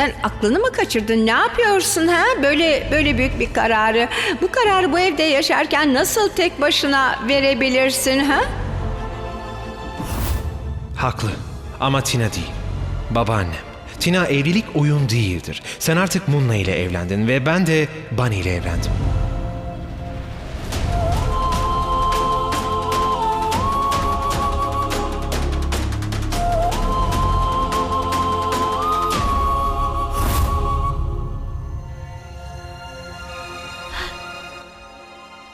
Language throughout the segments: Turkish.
Sen aklını mı kaçırdın? Ne yapıyorsun ha? Böyle böyle büyük bir kararı. Bu kararı bu evde yaşarken nasıl tek başına verebilirsin ha? Haklı. Ama Tina değil. Babaannem. Tina evlilik oyun değildir. Sen artık Munna ile evlendin ve ben de Bunny ile evlendim.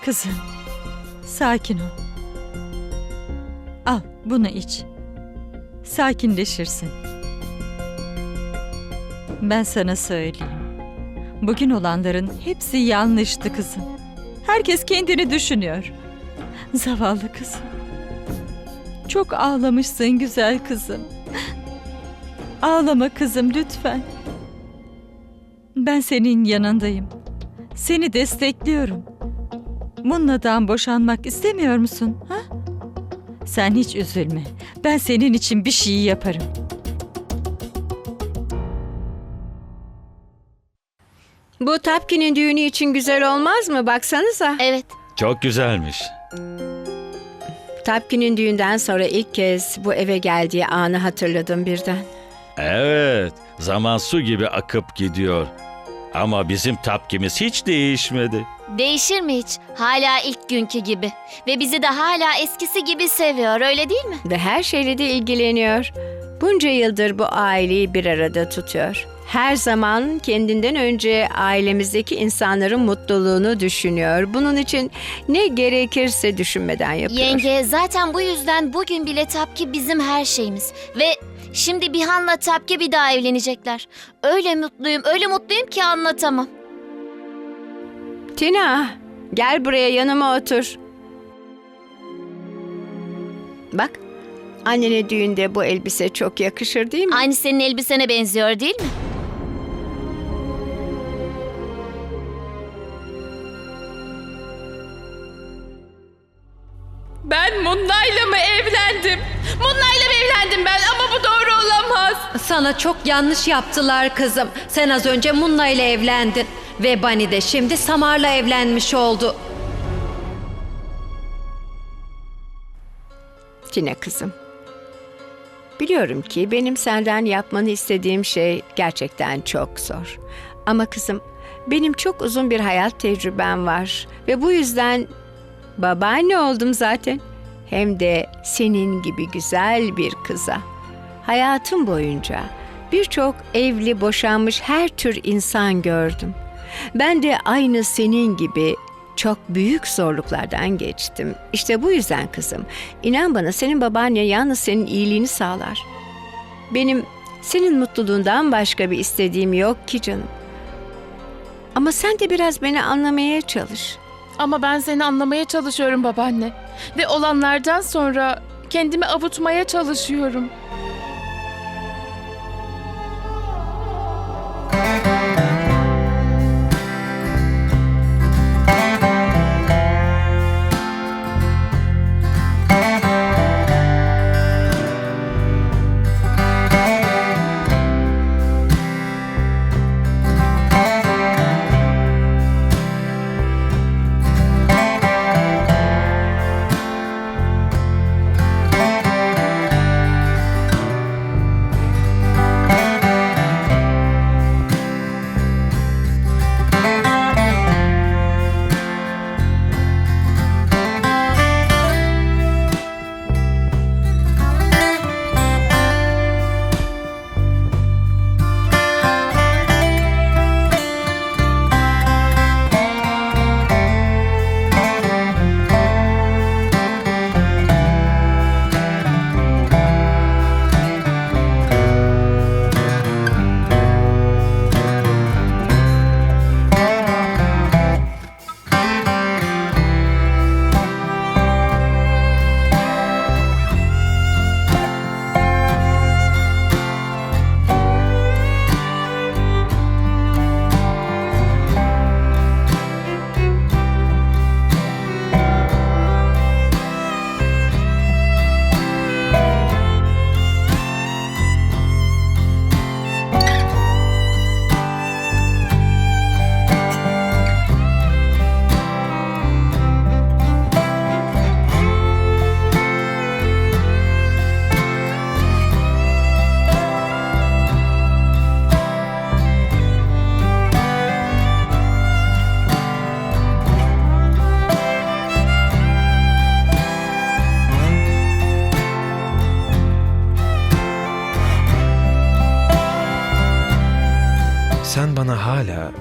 Kızım, sakin ol. Al, bunu iç. Sakinleşirsin. Ben sana söyleyeyim. Bugün olanların hepsi yanlıştı kızım. Herkes kendini düşünüyor. Zavallı kızım. Çok ağlamışsın güzel kızım. Ağlama kızım lütfen. Ben senin yanındayım. Seni destekliyorum. Munna'dan boşanmak istemiyor musun? Ha? Sen hiç üzülme. Ben senin için bir şey yaparım. Bu Tapkin'in düğünü için güzel olmaz mı? Baksanıza. Evet. Çok güzelmiş. Tapkin'in düğünden sonra ilk kez bu eve geldiği anı hatırladım birden. Evet, zaman su gibi akıp gidiyor. Ama bizim tapkimiz hiç değişmedi. Değişir mi hiç? Hala ilk günkü gibi. Ve bizi de hala eskisi gibi seviyor öyle değil mi? Ve her şeyle de ilgileniyor. Bunca yıldır bu aileyi bir arada tutuyor. Her zaman kendinden önce ailemizdeki insanların mutluluğunu düşünüyor. Bunun için ne gerekirse düşünmeden yapıyor. Yenge zaten bu yüzden bugün bile Tapki bizim her şeyimiz. Ve şimdi Bihan'la Tapki bir daha evlenecekler. Öyle mutluyum, öyle mutluyum ki anlatamam. Tina, gel buraya yanıma otur. Bak, annene düğünde bu elbise çok yakışır değil mi? Aynı senin elbisene benziyor değil mi? Ben Munna'yla mı evlendim? Munna'yla mı evlendim ben ama bu doğru olamaz. Sana çok yanlış yaptılar kızım. Sen az önce Munna ile evlendin. Ve Bani de şimdi Samar'la evlenmiş oldu. Tina kızım. Biliyorum ki benim senden yapmanı istediğim şey gerçekten çok zor. Ama kızım, benim çok uzun bir hayat tecrübem var ve bu yüzden babaanne oldum zaten. Hem de senin gibi güzel bir kıza. Hayatım boyunca birçok evli boşanmış her tür insan gördüm. Ben de aynı senin gibi çok büyük zorluklardan geçtim. İşte bu yüzden kızım, inan bana senin babaannen yalnız senin iyiliğini sağlar. Benim senin mutluluğundan başka bir istediğim yok ki canım. Ama sen de biraz beni anlamaya çalış. Ama ben seni anlamaya çalışıyorum babaanne. Ve olanlardan sonra kendimi avutmaya çalışıyorum.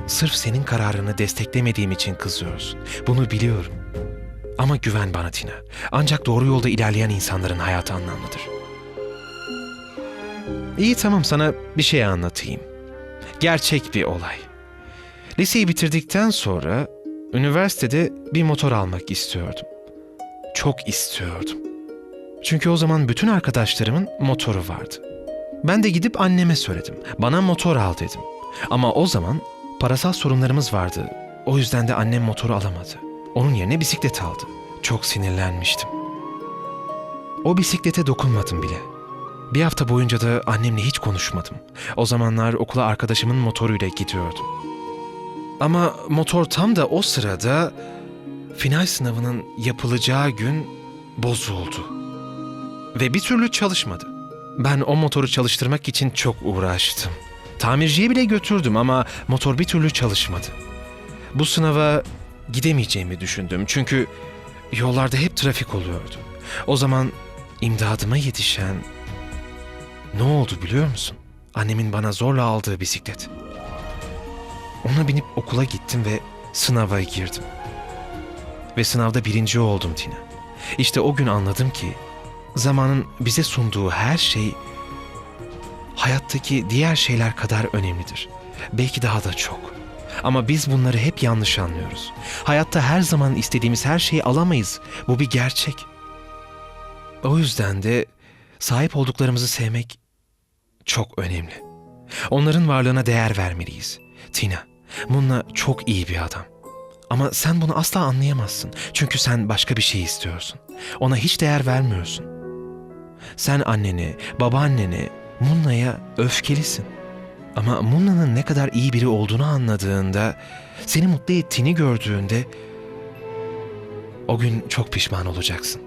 Sırf senin kararını desteklemediğim için kızıyorsun. Bunu biliyorum. Ama güven bana Tina. Ancak doğru yolda ilerleyen insanların hayatı anlamlıdır. İyi tamam sana bir şey anlatayım. Gerçek bir olay. Liseyi bitirdikten sonra üniversitede bir motor almak istiyordum. Çok istiyordum. Çünkü o zaman bütün arkadaşlarımın motoru vardı. Ben de gidip anneme söyledim. Bana motor al dedim. Ama o zaman parasal sorunlarımız vardı. O yüzden de annem motoru alamadı. Onun yerine bisiklet aldı. Çok sinirlenmiştim. O bisiklete dokunmadım bile. Bir hafta boyunca da annemle hiç konuşmadım. O zamanlar okula arkadaşımın motoruyla gidiyordum. Ama motor tam da o sırada final sınavının yapılacağı gün bozuldu. Ve bir türlü çalışmadı. Ben o motoru çalıştırmak için çok uğraştım. Tamirciye bile götürdüm ama motor bir türlü çalışmadı. Bu sınava gidemeyeceğimi düşündüm çünkü yollarda hep trafik oluyordu. O zaman imdadıma yetişen ne oldu biliyor musun? Annemin bana zorla aldığı bisiklet. Ona binip okula gittim ve sınava girdim. Ve sınavda birinci oldum Tina. İşte o gün anladım ki zamanın bize sunduğu her şey hayattaki diğer şeyler kadar önemlidir. Belki daha da çok. Ama biz bunları hep yanlış anlıyoruz. Hayatta her zaman istediğimiz her şeyi alamayız. Bu bir gerçek. O yüzden de sahip olduklarımızı sevmek çok önemli. Onların varlığına değer vermeliyiz. Tina, Munna çok iyi bir adam. Ama sen bunu asla anlayamazsın. Çünkü sen başka bir şey istiyorsun. Ona hiç değer vermiyorsun. Sen anneni, babaanneni, Munna'ya öfkelisin. Ama Munna'nın ne kadar iyi biri olduğunu anladığında, seni mutlu ettiğini gördüğünde o gün çok pişman olacaksın.